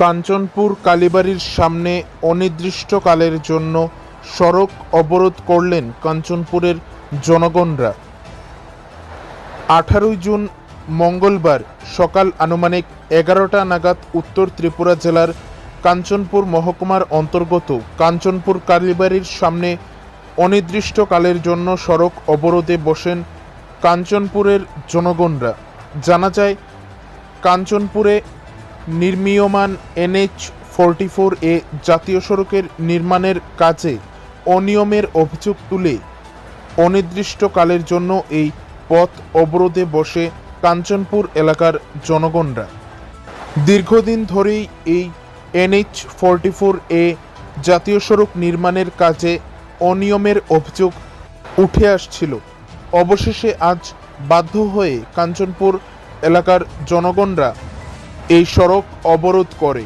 কাঞ্চনপুর কালীবাড়ির সামনে অনির্দিষ্টকালের জন্য সড়ক অবরোধ করলেন কাঞ্চনপুরের জনগণরা। আঠারোই জুন মঙ্গলবার সকাল আনুমানিক এগারোটা নাগাদ উত্তর ত্রিপুরা জেলার কাঞ্চনপুর মহকুমার অন্তর্গত কাঞ্চনপুর কালীবাড়ির সামনে অনির্দিষ্টকালের জন্য সড়ক অবরোধে বসেন কাঞ্চনপুরের জনগণরা। জানা যায়, কাঞ্চনপুরে নির্মীয়মান এনএইচ ফোরটি ফোর এ জাতীয় সড়কের নির্মাণের কাজে অনিয়মের অভিযোগ তুলে অনির্দিষ্টকালের জন্য এই পথ অবরোধে বসে কাঞ্চনপুর এলাকার জনগণরা। দীর্ঘদিন ধরেই এই এনএইচ ফোরটি ফোর এ জাতীয় সড়ক নির্মাণের কাজে অনিয়মের অভিযোগ উঠে আসছিল। অবশেষে আজ বাধ্য হয়ে কাঞ্চনপুর এলাকার জনগণরা এই সড়ক অবরোধ করে।